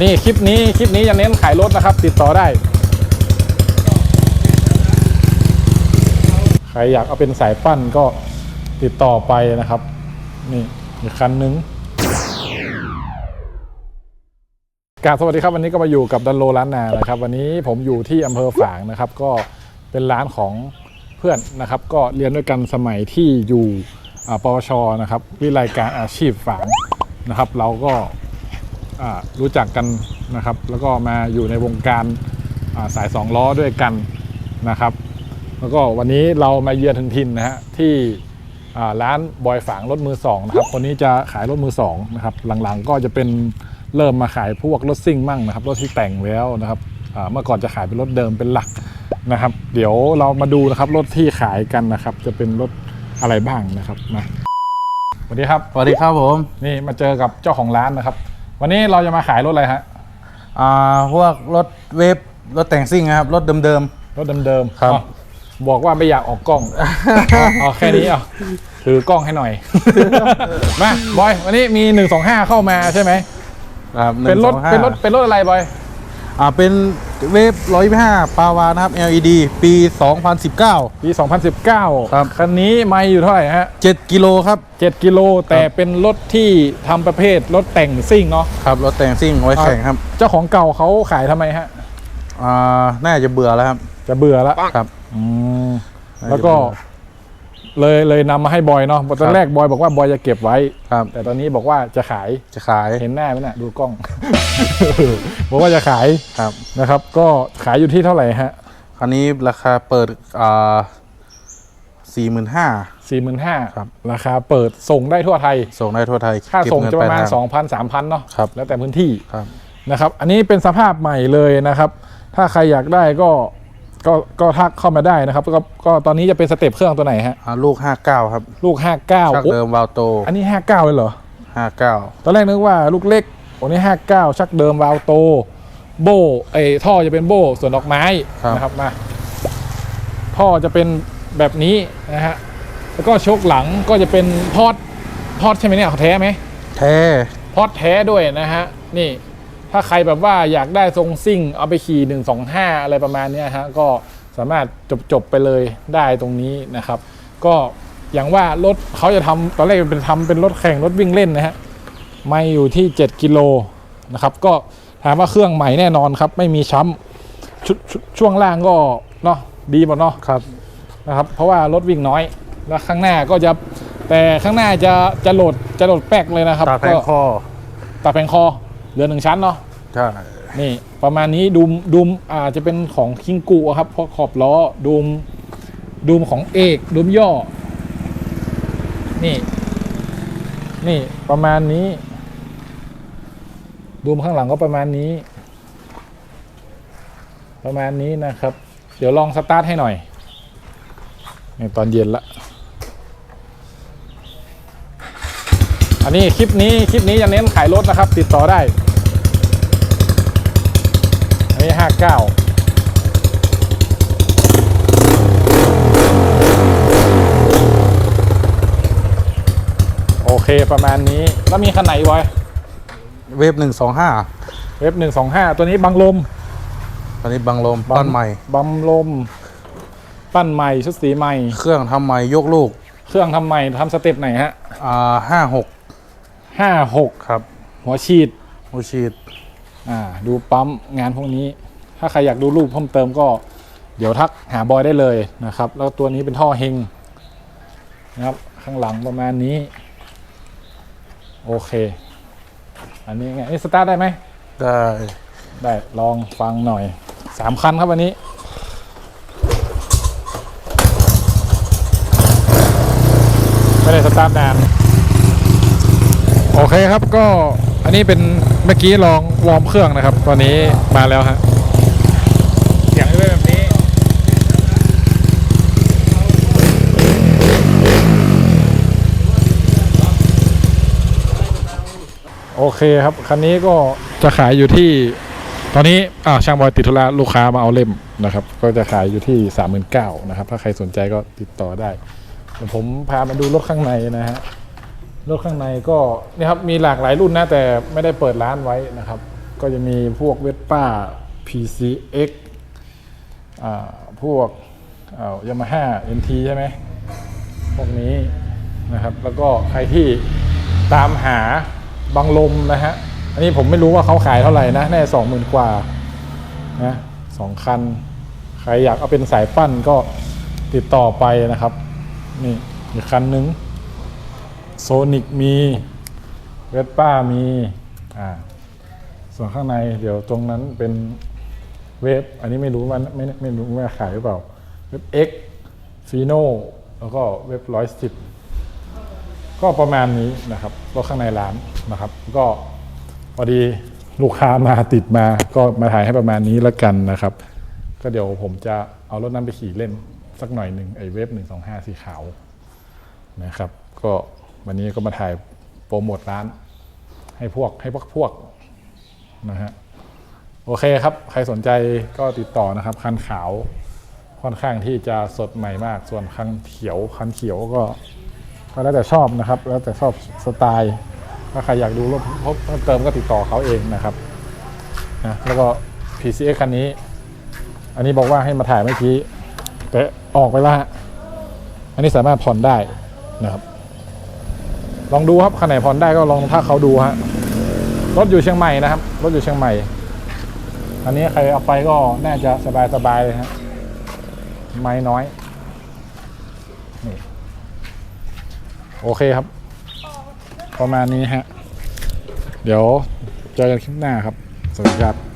นนี้คลิปนี้คลิปนี้จะเน้นขายรถนะครับ ติดต่อได้ ใครอยากเอาเป็นสายปั้นก็ติดต่อไปนะครับ นี่อีกคันนึงกาสวัสดีครับวันนี้ก็มาอยู่กับดันโลล้านนานะครับ วันนี้ผมอยู่ที่อำเภอฝางนะครับ ก็เป็นร้านของเพื่อนนะครับ ก็เรียนด้วยกันสมัยที่อยู่ปวชนะครับ วิไลการอาชีพฝางนะครับ เราก็ รู้จักกันนะครับ แล้วก็มาอยู่ในวงการอ่าสายสองล้อด้วยกันนะครับ แล้วก็วันนี้เรามาเยือนถึงถิ่นนะฮะที่อ่าร้านบอยฝางรถมือสองนะครับคนนี้จะขายรถมือสองนะครับ หลังๆก็จะเป็นเริ่มมาขายพวกรถซิ่งมั่งนะครับ รถที่แต่งแล้วนะครับอ่าเมื่อก่อนจะขายเป็นรถเดิมเป็นหลักนะครับ เดี๋ยวเรามาดูนะครับรถที่ขายกันนะครับ จะเป็นรถอะไรบ้างนะครับมาสวัสดีครับ สวัสดีครับผม นี่มาเจอกับเจ้าของร้านนะครับ วันนี้เราจะมาขายรถอะไรฮะอ่าพวกรถเวฟรถแต่งซิ่งนะครับ รถเดิม รถเดิมๆครับอ๋อบอกว่าไม่อยากออกกล้อง เอาเอาแค่นี้เอาถือกล้องให้หน่อย มาบอย วันนี้มี 125 เข้ามาใช่ไหม ๆครับเป็นรถ 125เป็นรถเป็นรถอะไรบอย อ่าเป็นเวฟ125ปาวานะครับ LED ปี 2019 ปี 2019 ครับ คันนี้ไม่อยู่เท่าไหร่ฮะ 7 กิโลครับ 7 กิโลแต่เป็นรถที่ทำประเภทรถแต่งซิ่งเนาะครับรถแต่งซิ่งไว้แข่งครับเจ้าของเก่าเขาขายทำไมฮะ อ่าน่าจะเบื่อแล้วครับจะเบื่อแล้วครับ อืมแล้วก็ เลยเลยนำมาให้บอยเนาะตอนแรกบอยบอกว่าบอยจะเก็บไว้ ครับ แต่ตอนนี้บอกว่าจะขายจะขาย เห็นหน้าไหมน่ะดูกล้อง บอกว่าจะขายครับนะครับ ก็ขายอยู่ที่เท่าไหร่ฮะคันนี้ราคาเปิดอ่า45,000สี่หมื่นห้าครับ ราคาเปิดส่งได้ทั่วไทย ส่งได้ทั่วไทยค่าเก็บส่งเนจะประมาณปลยทสองพันสามพันเนาะครับแล้วแต่พื้นที่ครับนะครับ อันนี้เป็นสภาพใหม่เลยนะครับ ถ้าใครอยากได้ก็ก็ก็ทักเข้ามาได้นะครับก็ก็ตอนนี้จะเป็นสเต็ปเครื่องตัวไหนฮะอ่าลูก59ครับ ลูก59ชักโอ้เดิมวาล์วโต อันนี้59เลยเหรอ59ตอนแรกนึกว่าลูกเล็ก โอ้นี่59 ชักเดิมวาล์วโต โบไอ้ท่อจะเป็นโบส่วนดอกไม้ครับนะครับมาท่อจะเป็นแบบนี้นะฮะแล้วก็โชคหลังก็จะเป็นพอดพอดใช่ไหมเนี่ยแท้ไหมแท้พอดแท้ด้วยนะฮะนี่ถ้าใครแบบว่าอยากได้ทรงซิ่ง เอาไปขี่125อะไรประมาณเนี้ยฮะก็สามารถจบจบๆไปเลยได้ตรงนี้นะครับ ก็อย่างว่ารถเขาจะทำตอนแรกเป็นทำเป็นรถแข่งรถวิ่งเล่นนะฮะ ไม่อยู่ที่ 7 กิโลนะครับ ก็ถามว่าเครื่องใหม่แน่นอนครับ ไม่มีช้ำชุดชุดช่วงล่างก็เนาะดีหมดเนาะครับนะครับ เพราะว่ารถวิ่งน้อยแล้วข้างหน้าก็จะแต่ข้างหน้าจะจะโหลดจะโหลดแป๊กเลยนะครับตาแพงก็คอตาแผงคอเหลือหนึ่งชั้นเนาะใช่นี่ประมาณนี้ดูมดูมอาจจะเป็นของคิงกุอะครับเพราะขอบล้อดูมดูมของเอกดูมย่อ นี่ นี่ประมาณนี้ ดูมข้างหลังก็ประมาณนี้ ประมาณนี้นะครับ เดี๋ยวลองสตาร์ทให้หน่อยในตอนเย็นละ อันนี้คลิปนี้คลิปนี้จะเน้นขายรถนะครับ ติดต่อได้ อันนี้ห้าเก้าโอเคประมาณนี้ แล้วมีคันไหนอีกบอย เวฟหนึ่งสองห้าเว็บหนึ่งสองห้าตัวนี้บังลมตอนนี้บังลมบังปั้นใหม่ บังลม ปั้นใหม่ชุดสีใหม่ เครื่องทำใหม่ยกลูกเครื่องทำใหม่ทำสเต็ปไหนฮะอ่าห้าหกห้าหกครับหัวฉีด โอชีดอ่าดูปั๊มงานพวกนี้ ถ้าใครอยากดูรูปเพิ่มเติมก็ เดี๋ยวทักหาบอยได้เลยนะครับ แล้วตัวนี้เป็นท่อเฮงนะครับ ข้างหลังประมาณนี้ โอเค อันนี้ไงนี่สตาร์ทได้ไหมได้ได้ลองฟังหน่อยสามคันครับวันนี้ไม่ได้สตาร์ทนานโอเคครับก็อันนี้เป็นเมื่อกี้ลองวอร์มเครื่องนะครับ ตอนนี้มาแล้วฮะเสียงจะเป็นแบบนี้ โอเคครับ คันนี้ก็จะขายอยู่ที่ตอนนี้อ่าช่างบอยติดธุระลูกค้ามาเอาเล่มนะครับ ก็จะขายอยู่ที่สามหมื่นเก้านะครับ ถ้าใครสนใจก็ติดต่อได้เดี๋ยวผมพามาดูรถข้างในนะฮะ รถข้างในก็นี่ครับมีหลากหลายรุ่นนะ แต่ไม่ได้เปิดร้านไว้นะครับ ก็จะมีพวกเวสป้า PCX อ่าพวกยามาฮ่า NT ใช่ไหมพวกนี้นะครับ แล้วก็ใครที่ตามหา บังลมนะฮะ อันนี้ผมไม่รู้ว่าเขาขายเท่าไหร่นะแน่สองหมื่นกว่านะสองคัน ใครอยากเอาเป็นสายปั้นก็ติดต่อไปนะครับ นี่อีกคันนึงโซนิกมีเวสป้ามีอ่าส่วนข้างในเดี๋ยวตรงนั้นเป็นเวฟอันนี้ไม่รู้ว่าไม่ไม่รู้ว่าขายหรือเปล่า เว็บ X ฟีโนแล้วก็เว็บร้อยสิบก็ประมาณนี้นะครับรถข้างในร้าน นะครับ ก็พอดีลูกค้ามาติดมาก็มาถ่ายให้ประมาณนี้แล้วกันนะครับ ก็เดี๋ยวผมจะเอารถนั้นไปขี่เล่นสักหน่อยหนึ่งไอ้เว็บหนึ่งสองห้าสีขาวนะครับ ก็วันนี้ก็มาถ่ายโปรโมทร้าน ให้พวกให้พวกพวกนะฮะโอเคครับ ใครสนใจก็ติดต่อนะครับ คันขาวค่อนข้างที่จะสดใหม่มาก ส่วนคันเขียวคันเขียวก็ก็แล้วแต่ชอบนะครับ แล้วแต่ชอบสไตล์ ถ้าใครอยากดูรถเพิ่มเติมก็ติดต่อเขาเองนะครับนะแล้วก็ PCX คันนี้ อันนี้บอกว่าให้มาถ่ายเมื่อกี้แต่ออกไปและฮะอันนี้สามารถผ่อนได้นะครับ ลองดูครับคันไหนผ่อนได้ก็ลองถ้าเขาดูฮะรถอยู่เชียงใหม่นะครับรถอยู่เชียงใหม่ อันนี้ใครเอาไปก็น่าจะสบายๆเลยฮะไม้น้อยนี่โอเคครับ ประมาณนี้ฮะ เดี๋ยวเจอกันคลิปหน้าครับ สวัสดีครับ